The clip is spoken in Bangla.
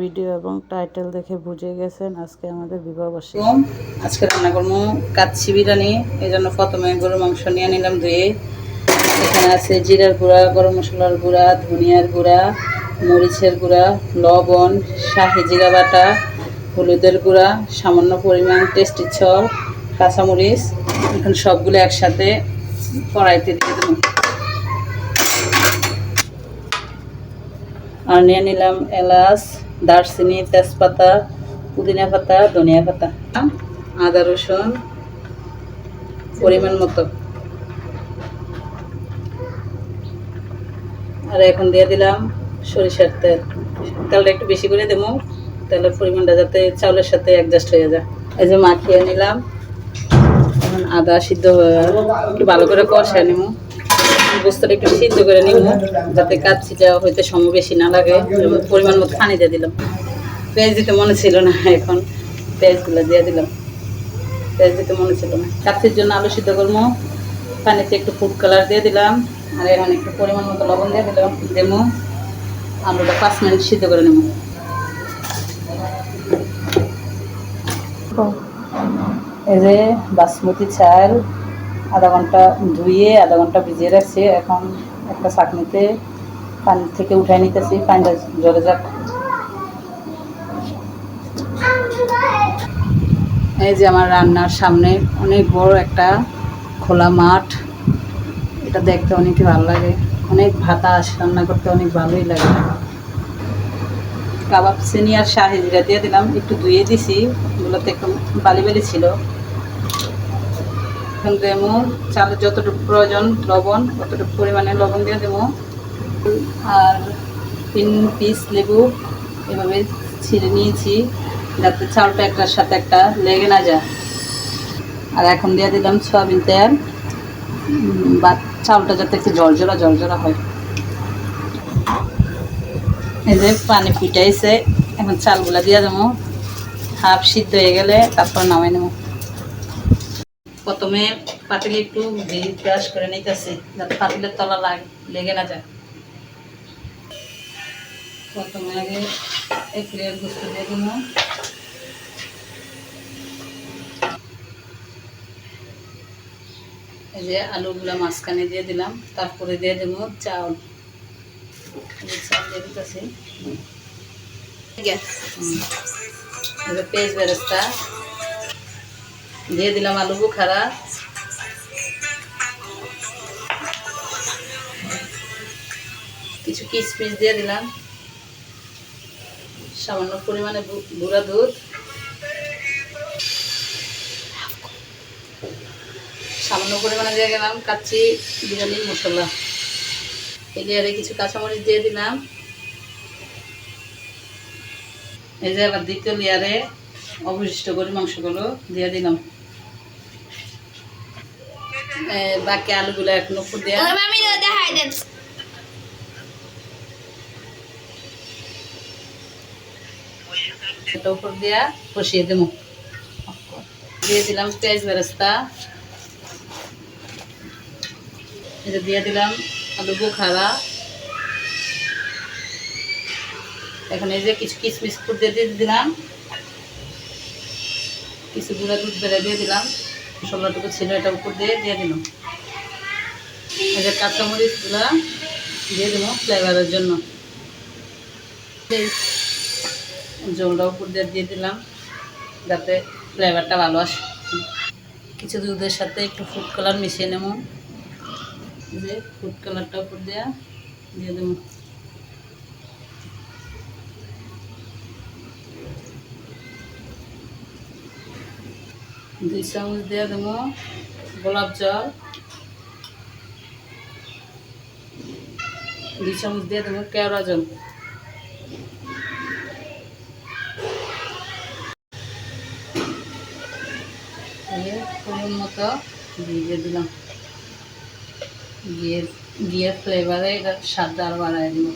ভিডিও এবং টাইটেল দেখে বুঝে গেছেন আজকে আমাদের বিবাহ বার্ষিকী। আজকে রান্না করব কাচ্চি বিরিয়ানি। এই জন্য প্রথমে গরুর মাংস নিয়ে নিলাম ধুয়ে। এখানে আছে জিরার গুঁড়া, গরম মশলার গুঁড়া, ধনিয়ার গুঁড়া, মরিচের গুঁড়া, লবণ, শাহি জিরা বাটা, হলুদের গুঁড়া, সামান্য পরিমাণ টেস্টি ছল, কাঁচামরিচ। এখন সবগুলো একসাথে কড়াইতে দিয়ে দেবো। আর নিয়ে নিলাম এলাচ, দারচিনি, তেজপাতা, পুদিনা পাতা, ধনিয়া পাতা, আদা রসুন, পরিমাণ মতো। আর এখন দিয়ে দিলাম সরিষার তেল। তেলটা একটু বেশি করে দেবো, তেলের পরিমাণটা যাতে চাউলের সাথে অ্যাডজাস্ট হয়ে যায়। এই যে মাখিয়ে নিলাম। এখন আদা সিদ্ধ হয়ে। একটু ভালো করে কষায় নেব। বস্তুটা একটু সিদ্ধ করে নিব, যাতে কাচ্ছিটা হইতে সময় বেশি না লাগে পরিমাণ মতো দিয়ে দিলাম। পেঁয়াজ দিতে মনে ছিল না এখন, পেঁয়াজগুলো দিয়ে দিলাম। পেঁয়াজ দিতে মনে ছিল না। কাচ্ছির জন্য আলু সিদ্ধ করব, পানিতে একটু ফুড কালার দিয়ে দিলাম, আর এখন একটু পরিমাণ মতো লবণ দিয়ে দিলাম, দেবো। আলুটা পাঁচ মিনিট সিদ্ধ করে নেব। এই যে বাসমতি চাল আধা ঘণ্টা ধুয়ে, আধা ঘণ্টা ভিজিয়ে রাখছি। এখন একটা চাকনিতে পানি থেকে উঠাই নিতেছি, পানিটা জলে যাক। এই যে আমার রান্নার সামনে অনেক বড় একটা খোলা মাঠ। এটা দেখতে অনেক ভালো লাগে। অনেক ভাতাস রান্না করতে অনেক ভালোই লাগে। কাবাব চিনি আর জিরা দিয়ে দিলাম, একটু ধুয়ে দিছি। এগুলোতে একটু বালি বালি ছিল। এখন দেবো চালের যতটুকু প্রয়োজন, লবণ ততটুকু পরিমাণে লবণ দিয়ে দেবো। আর তিন পিস লেবু এভাবে ছিঁড়ে নিয়েছি, যাতে চালটা একটার সাথে একটা লেগে না যায়। আর এখন দিয়ে দিলাম সয়াবিন তেল বা চালটা যাতে একটু জলজরা জলজরা হয়। এই যে পানি ফুটাইছে, এখন চালগুলা দিয়ে দেবো। হাফ সিদ্ধ হয়ে গেলে তারপর নামাই নেব। প্রথমে পাতিলে একটু ঘি ব্রাশ করে নিতেছি যাতে পাতিলের তলা লাগ লেগে না যায়। প্রথমে আগে এক লেয়ার গুস্ত দিয়ে দেবো এই যে আলুগুলো মাঝখানে দিয়ে দিলাম তারপরে দিয়ে দেবো চাউল। চাল দিয়ে দিতেছি। পেঁয়াজ বেরেস্তা। দিয়ে দিলাম আলু বুখারা। কিছু কিশমিশ দিয়ে দিলাম। সামান্য পরিমাণে গুঁড়া দুধ। সামান্য পরিমাণে দিয়ে গেলাম কাচ্চি বিরিয়ানি মশলা। এই লেয়ারে কিছু কাঁচামরিচ দিয়ে দিলাম। এই যে আবার দ্বিতীয় লেয়ারে অবশিষ্ট গরু মাংসগুলো দিয়ে দিলাম। বাকি আলুগুলো এখন উপর দিয়ে এটা উপর দিয়া কষিয়ে দেবো। দিয়ে দিলাম পেঁয়াজ বেরেস্তা। এটা দিয়ে দিলাম আলু বোখারা। এখন এই যে কিছু কিশমিশ ফুট দিয়ে দিলাম। কিছু গুঁড়া দুধ বেড়ে দিয়ে দিলাম। মশলাটুকু ছিল, এটা উপর দিয়ে দিয়ে দিলাম। এই যে কাঁচামরিচগুলো দিয়ে দেবো ফ্লেভারের জন্য। জলটা উপর দিয়ে দিয়ে দিলাম, যাতে ফ্লেভারটা ভালো আসে। কিছু দুধের সাথে একটু ফুড কালার মিশিয়ে নেব। যে ফুড কালারটা উপর দিয়ে দিয়ে দেবো দুই চামচ দিয়ে দেবো গোলাপ জল। দুই চামচ দিয়ে দেবো কেওড়া জল। মতো দিয়ে দিলাম। ঘিয়ের ঘিয়ের ফ্লেভারে এটা স্বাদটা আরও বাড়াই দিব